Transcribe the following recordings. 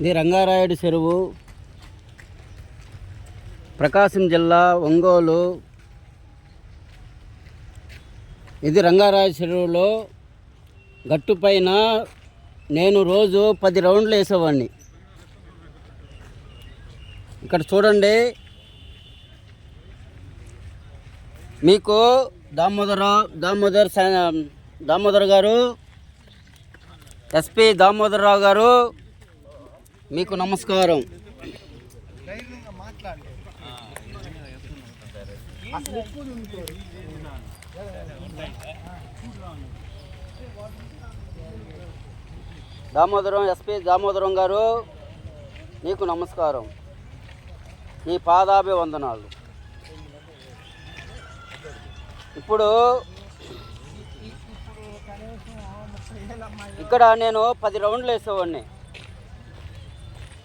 ఇది రంగారాయుడు చెరువు ప్రకాశం జిల్లా ఒంగోలు. ఇది రంగారాయుడు చెరువులో గట్టుపైన నేను రోజు పది రౌండ్లు వేసేవాడిని. ఇక్కడ చూడండి. మీకు దామోదర దామోదర్ దామోదర్ గారు ఎస్పి దామోదరరావు గారు మీకు నమస్కారం. దామోదరం ఎస్పి దామోదరం గారు నీకు నమస్కారం. నీ పాదాభివందనాలు. ఇప్పుడు ఇక్కడ నేను పది రౌండ్లు వేసేవాడిని.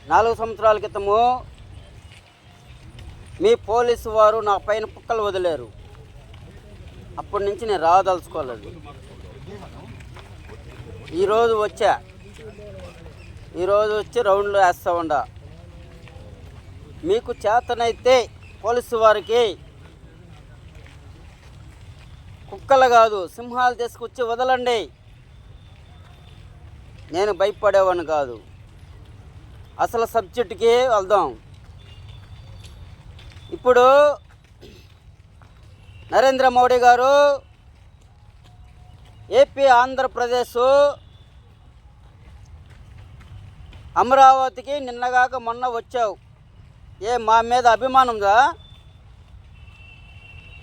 నాలుగు సంవత్సరాల క్రితము మీ పోలీసు వారు నా పైన పుక్కలు వదిలేరు. అప్పటి నుంచి నేను రాదలుచుకోలేదు. ఈరోజు వచ్చా. ఈరోజు వచ్చి రౌండ్లు వేస్తూ ఉండా. మీకు చేతనైతే పోలీసు వారికి కుక్కలు కాదు సింహాలు తీసుకొచ్చి వదలండి. నేను భయపడేవాడిని కాదు. అసలు సబ్జెక్టుకి వెళ్దాం. ఇప్పుడు నరేంద్ర మోడీ గారు ఏపీ ఆంధ్రప్రదేశ్ అమరావతికి నిన్నగాక మొన్న వచ్చావు. ఏ మా మీద అభిమానందా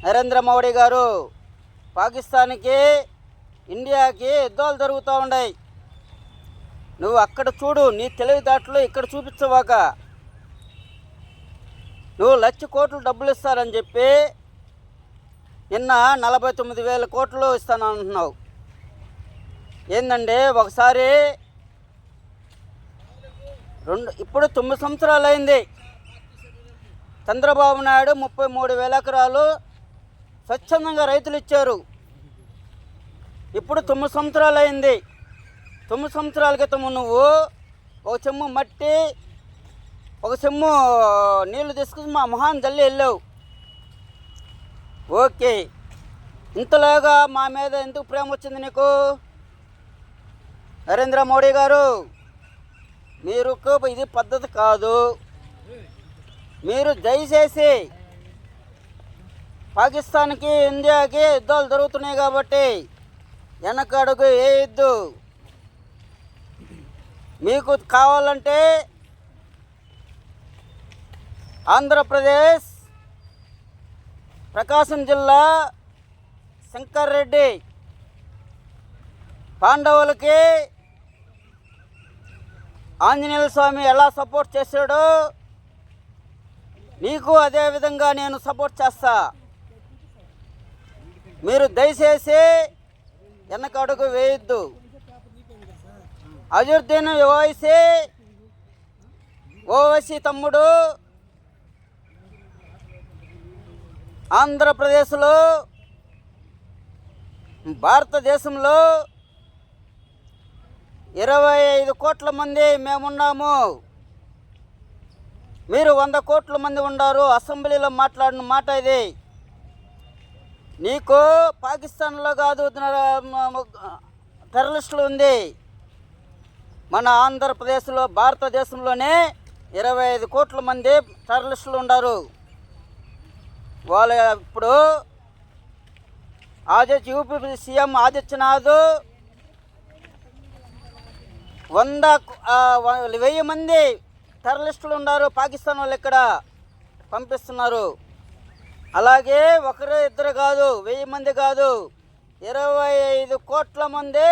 నరేంద్ర మోడీ గారు పాకిస్తాన్కి ఇండియాకి యుద్ధాలు జరుగుతూ ఉన్నాయి. నువ్వు అక్కడ చూడు నీ తెలివితేటలు ఇక్కడ చూపించవాక. నువ్వు లక్ష కోట్లు డబ్బులు ఇస్తారని చెప్పి నిన్న నలభై తొమ్మిది వేల కోట్లు ఇస్తాను అంటున్నావు ఏందండి ఒకసారి రెండు ఇప్పుడు తొమ్మిది సంవత్సరాలు అయింది. చంద్రబాబు నాయుడు ముప్పై మూడు వేల ఎకరాలు స్వచ్ఛందంగా రైతులు ఇచ్చారు. ఇప్పుడు తొమ్మిది సంవత్సరాలు అయింది. తొమ్మిది సంవత్సరాల క్రితం నువ్వు ఒక చెమ్ము మట్టి ఒక చెమ్ము నీళ్ళు తీసుకుని మా మొహాన్ జల్లి వెళ్ళావు. ఓకే. ఇంతలాగా మా మీద ఎందుకు ప్రేమ వచ్చింది నీకు? నరేంద్ర మోడీ గారు మీరు ఇది పద్ధతి కాదు. మీరు దయచేసి పాకిస్తాన్కి ఇండియాకి యుద్ధాలు జరుగుతున్నాయి కాబట్టి వెనకడుగు వేయద్దు. మీకు కావాలంటే ఆంధ్రప్రదేశ్ ప్రకాశం జిల్లా శంకర్ రెడ్డి పాండవులకి ఆంజనేయ స్వామి ఎలా సపోర్ట్ చేశాడో నీకు అదే విధంగా నేను సపోర్ట్ చేస్తా. మీరు దయచేసి వెనక అడుగు వేయొద్దు. అజుద్దీన్ ఓవైసీ ఓవైసీ తమ్ముడు. ఆంధ్రప్రదేశ్లో భారతదేశంలో ఇరవై ఐదు కోట్ల మంది మేమున్నాము. మీరు వంద కోట్ల మంది ఉన్నారు. అసెంబ్లీలో మాట్లాడిన మాట ఇది. నీకు పాకిస్తాన్లో కాదు టెర్రరిస్టులు ఉంది. మన ఆంధ్రప్రదేశ్లో భారతదేశంలోనే ఇరవై ఐదు కోట్ల మంది టెర్రరిస్టులు ఉన్నారు. వాళ్ళ ఇప్పుడు ఆదిత్య యూపీ సీఎం ఆదిత్యనాథ్ వంద వెయ్యి మంది టెర్రరిస్టులు ఉన్నారు పాకిస్తాన్ వాళ్ళు ఇక్కడ పంపిస్తున్నారు. అలాగే ఒకరు ఇద్దరు కాదు వెయ్యి మంది కాదు ఇరవై ఐదు కోట్ల మంది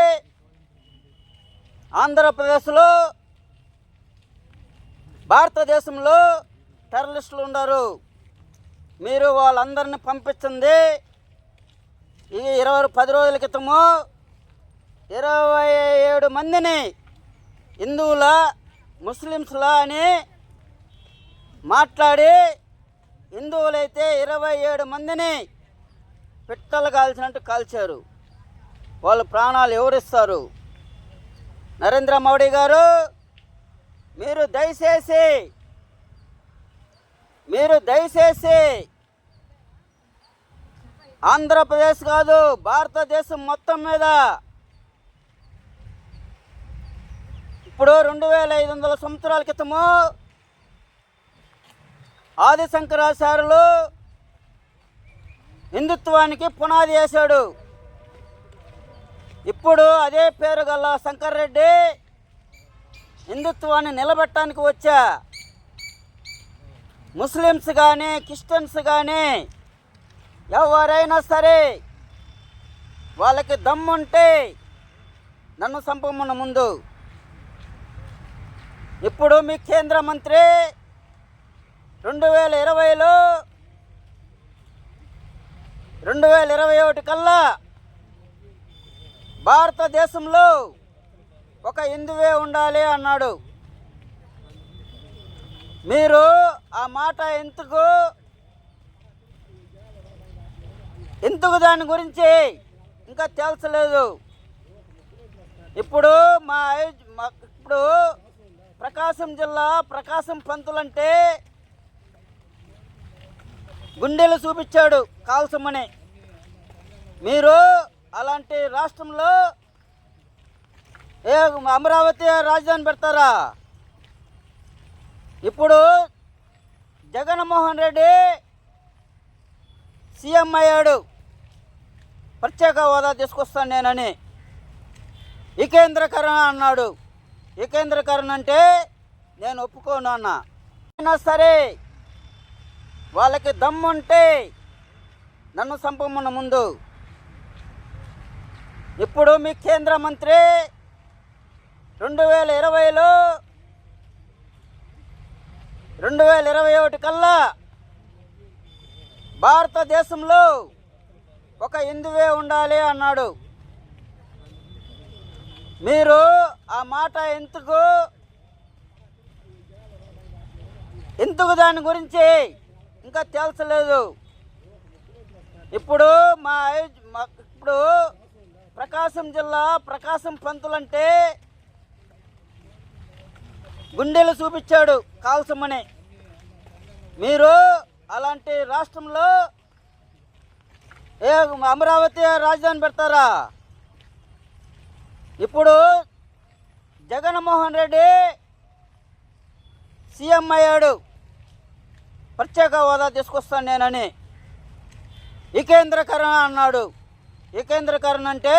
ఆంధ్రప్రదేశ్లో భారతదేశంలో టెర్రరిస్టులు ఉన్నారు. మీరు వాళ్ళందరిని పంపించింది ఈ ఇరవై పది రోజుల క్రితము ఇరవై ఏడు మందిని హిందువుల ముస్లిమ్స్లా అని మాట్లాడి హిందువులైతే ఇరవై ఏడు మందిని పిట్టలు కాల్చినట్టు కాల్చారు. వాళ్ళ ప్రాణాలు ఎవరిస్తారు? నరేంద్ర మోడీ గారు మీరు దయచేసి మీరు దయచేసి ఆంధ్రప్రదేశ్ కాదు భారతదేశం మొత్తం మీద ఇప్పుడు రెండు వేల ఐదు వందల సంవత్సరాల క్రితము ఆదిశంకరాచార్యులు హిందుత్వానికి పునాది వేశాడు. ఇప్పుడు అదే పేరు గల శంకర్రెడ్డి హిందుత్వాన్ని నిలబెట్టడానికి వచ్చా. ముస్లిమ్స్ కానీ క్రిస్టియన్స్ కానీ ఎవరైనా సరే వాళ్ళకి దమ్ముంటే నన్ను చంపమన్న ముందు. ఇప్పుడు మీ కేంద్ర మంత్రి రెండు వేల ఇరవైలో రెండు వేల ఇరవై ఒకటి కల్లా భారతదేశంలో ఒక హిందువే ఉండాలి అన్నాడు. మీరు ఆ మాట ఎందుకు ఎందుకు దాని గురించి ఇంకా తెలుసలేదు ఇప్పుడు మా మా- ఇప్పుడు ప్రకాశం జిల్లా ప్రకాశం పంతులంటే గుండెలు చూపించాడు కాల్సమని మీరు అలాంటి రాష్ట్రంలో ఏ అమరావతి రాజధాని పెడతారా? ఇప్పుడు జగన్మోహన్ రెడ్డి సీఎం అయ్యాడు. ప్రత్యేక హోదా తీసుకొస్తాను నేనని. వికేంద్రకరణ అన్నాడు. వికేంద్రకరణ అంటే నేను ఒప్పుకోను అన్న. అయినా సరే వాళ్ళకి దమ్ముంటే నన్ను సంపమ్మన ముందు ఇప్పుడు మీ కేంద్ర మంత్రి? రెండు వేల ఇరవైలో రెండు వేల ఇరవై ఒకటి కల్లా భారతదేశంలో ఒక హిందువే ఉండాలి అన్నాడు. మీరు ఆ మాట ఎందుకు? ఎందుకు దాని గురించి ఇంకా తెలుసలేదు ఇప్పుడు మా- ఇప్పుడు ప్రకాశం జిల్లా ప్రకాశం పంతులంటే గుండెలు చూపించాడు కాల్సమ్మని మీరు అలాంటి రాష్ట్రంలో ఏ అమరావతి రాజధాని పెడతారా? ఇప్పుడు జగన్మోహన్ రెడ్డి సీఎం అయ్యాడు. ప్రత్యేక హోదా తీసుకొస్తాను నేనని. వికేంద్రీకరణ అన్నాడు. వికేంద్రీకరణ అంటే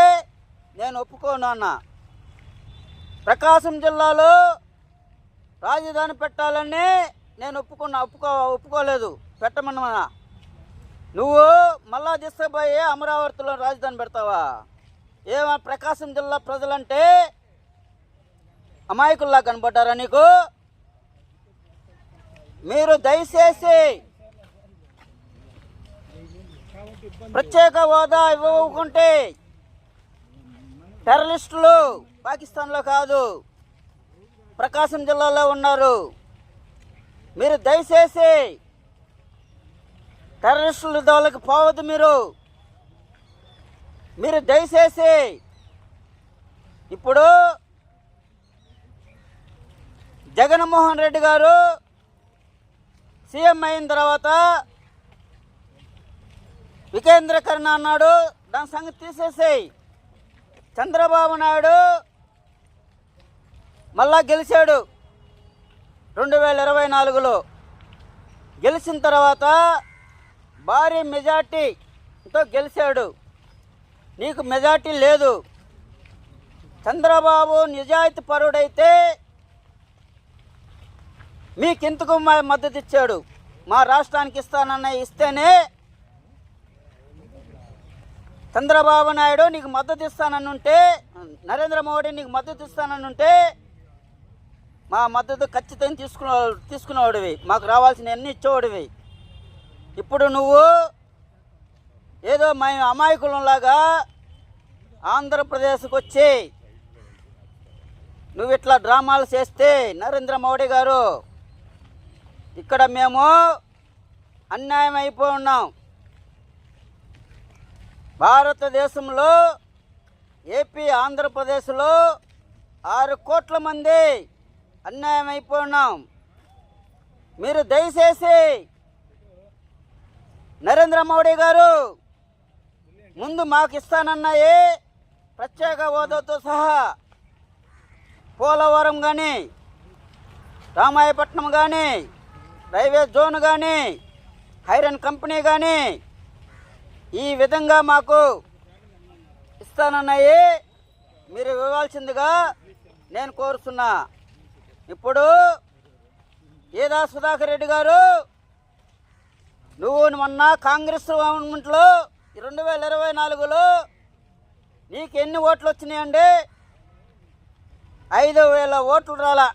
నేను ఒప్పుకోను అన్న. ప్రకాశం జిల్లాలో రాజధాని పెట్టాలని నేను ఒప్పుకున్నా ఒప్పుకో ఒప్పుకోలేదు. పెట్టమన్నా నువ్వు మళ్ళా తీసుకుపోయి అమరావతిలో రాజధాని పెడతావా? ఏమ ప్రకాశం జిల్లా ప్రజలంటే అమాయకుల్లా కనబడ్డారా నీకు? మీరు దయచేసి ప్రత్యేక హోదా ఇవ్వకుంటే టెర్రరిస్టులు పాకిస్తాన్లో కాదు ప్రకాశం జిల్లాలో ఉన్నారు. మీరు దయచేసి టెర్రరిస్టుల దోళకి పోవద్దు మీరు. మీరు దయచేసి ఇప్పుడు జగన్మోహన్ రెడ్డి గారు సీఎం అయిన తర్వాత వికేంద్రీకరణ అన్నాడు. దాని సంగతి తీసేసేయి. చంద్రబాబు నాయుడు మళ్ళా గెలిచాడు. రెండు వేల ఇరవై నాలుగులో. గెలిచిన తర్వాత భారీ మెజార్టీతో గెలిచాడు. నీకు మెజార్టీ లేదు. చంద్రబాబు నిజాయితీ పరుడైతే మీకు మా మద్దతు ఇచ్చాడు? మా రాష్ట్రానికి ఇస్తానన్న ఇస్తేనే చంద్రబాబు నాయుడు నీకు మద్దతు ఇస్తానని ఉంటే నరేంద్ర మోడీ నీకు మద్దతు ఇస్తానని ఉంటే మా మద్దతు ఖచ్చితంగా తీసుకునే తీసుకునేవాడివి మాకు రావాల్సిన అన్ని ఇచ్చేవాడివి. ఇప్పుడు నువ్వు ఏదో మేము అమాయకులంలాగా ఆంధ్రప్రదేశ్కి వచ్చి నువ్వు ఇట్లా డ్రామాలు చేస్తే నరేంద్ర మోడీ గారు ఇక్కడ మేము అన్యాయం అయిపోయి ఉన్నాం. భారతదేశంలో ఏపీ ఆంధ్రప్రదేశ్లో ఆరు కోట్ల మంది అన్యాయం అయిపోయినాం. మీరు దయచేసి నరేంద్ర మోడీ గారు ముందు మాకు ఇస్తానన్నాయి ప్రత్యేక హోదాతో సహా పోలవరం కానీ రామాయపట్నం కానీ రైల్వే జోన్ కానీ ఐరన్ కంపెనీ కానీ ఈ విధంగా మాకు ఇస్తానన్నాయి మీరు ఇవ్వాల్సిందిగా నేను కోరుతున్నా. ఇప్పుడు ఏదా సుధాకర్ రెడ్డి గారు నువ్వు మొన్న కాంగ్రెస్ గవర్నమెంట్లో రెండు వేల ఇరవై నాలుగులో నీకు ఎన్ని ఓట్లు వచ్చినాయండి ఐదు వేల ఓట్లు రాలా.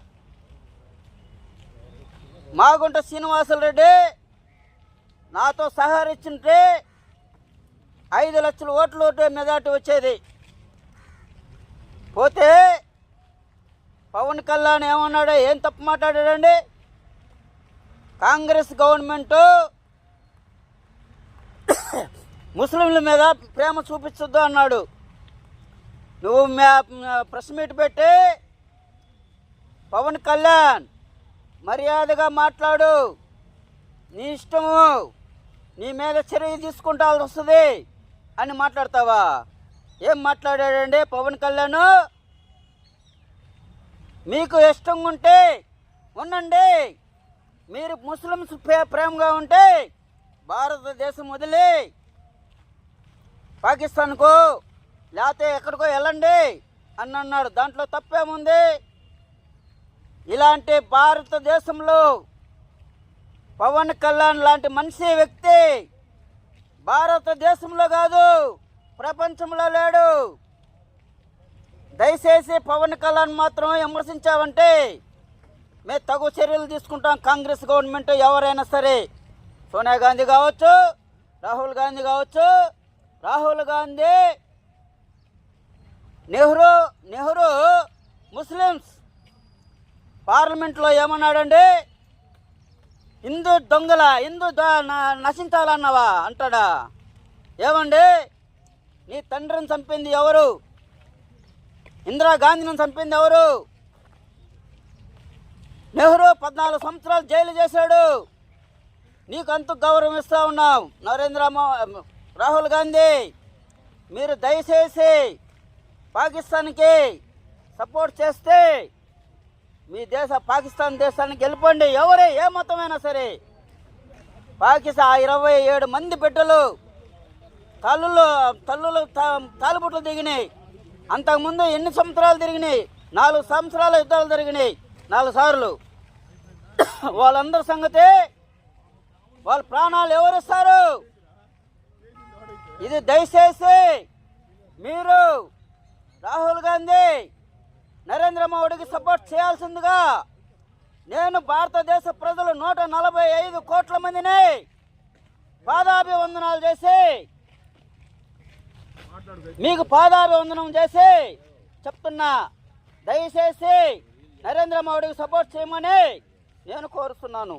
మాగుంట శ్రీనివాసులు రెడ్డి నాతో సహకరించుంటే ఐదు లక్షల ఓట్లు ఓటు మెజార్టీ వచ్చేది. పోతే పవన్ కళ్యాణ్ ఏమన్నాడు ఏం తప్పు మాట్లాడాడండి? కాంగ్రెస్ గవర్నమెంటు ముస్లింల మీద ప్రేమ చూపించొద్దు అన్నాడు. నువ్వు ప్రెస్ మీట్ పెట్టి పవన్ కళ్యాణ్ మర్యాదగా మాట్లాడు. నీ ఇష్టము నీ మీద చర్య తీసుకుంటాల్సి వస్తుంది. అని మాట్లాడతావా? ఏం మాట్లాడాడండి పవన్ కళ్యాణ్? మీకు ఇష్టంగా ఉంటే ఉండండి. మీరు ముస్లిమ్స్ ప్రేమగా ఉంటే భారతదేశం వదిలి పాకిస్తాన్కు లేకపోతే ఎక్కడికో వెళ్ళండి అని అన్నాడు దాంట్లో తప్పేముంది? ఇలాంటి భారతదేశంలో పవన్ కళ్యాణ్ లాంటి మనిషి వ్యక్తి భారతదేశంలో కాదు ప్రపంచంలో లేడు. దయచేసి పవన్ కళ్యాణ్ మాత్రం విమర్శించావంటే మేము తగు చర్యలు తీసుకుంటాం కాంగ్రెస్ గవర్నమెంట్ ఎవరైనా సరే. సోనియా గాంధీ కావచ్చు రాహుల్ గాంధీ కావచ్చు రాహుల్ గాంధీ నెహ్రూ నెహ్రూ ముస్లిమ్స్. పార్లమెంట్లో ఏమన్నాడండి? హిందూ దొంగల హిందూ ద- నశించాలన్నావా అంటాడా. ఏమండి? నీ తండ్రిని చంపింది ఎవరు? ఇందిరా గాంధీని చంపింది ఎవరు? నెహ్రూ పద్నాలుగు సంవత్సరాలు జైలు చేశాడు. నీకు అంత గౌరవం ఇస్తా ఉన్నాం నరేంద్ర రాహుల్ గాంధీ. మీరు దయచేసి పాకిస్తాన్కి సపోర్ట్ చేస్తే మీ దేశ పాకిస్తాన్ దేశానికి గెలుపండి. ఎవరే ఏ మతమైనా సరే. పాకిస్తాన్ ఆ ఇరవై ఏడు మంది బిడ్డలు తల్లులు తల్లులు తా- తాలిబుట్లు దిగినాయి. అంతకుముందు ఎన్ని సంవత్సరాలు తిరిగినాయి? నాలుగు సంవత్సరాల యుద్ధాలు జరిగినాయి. నాలుగు సార్లు. వాళ్ళందరి సంగతి వాళ్ళ ప్రాణాలు ఎవరిస్తారు ఇది దయచేసి మీరు రాహుల్ గాంధీ నరేంద్ర మోడీకి సపోర్ట్ చేయాల్సిందిగా నేను భారతదేశ ప్రజలు నూట నలభై ఐదు కోట్ల మందిని పాదాభివందనాలు చేసి మీకు పాదాభివందనం చేసి చెప్తున్నా. దయచేసి నరేంద్ర మోడీకి సపోర్ట్ చేయమని నేను కోరుతున్నాను.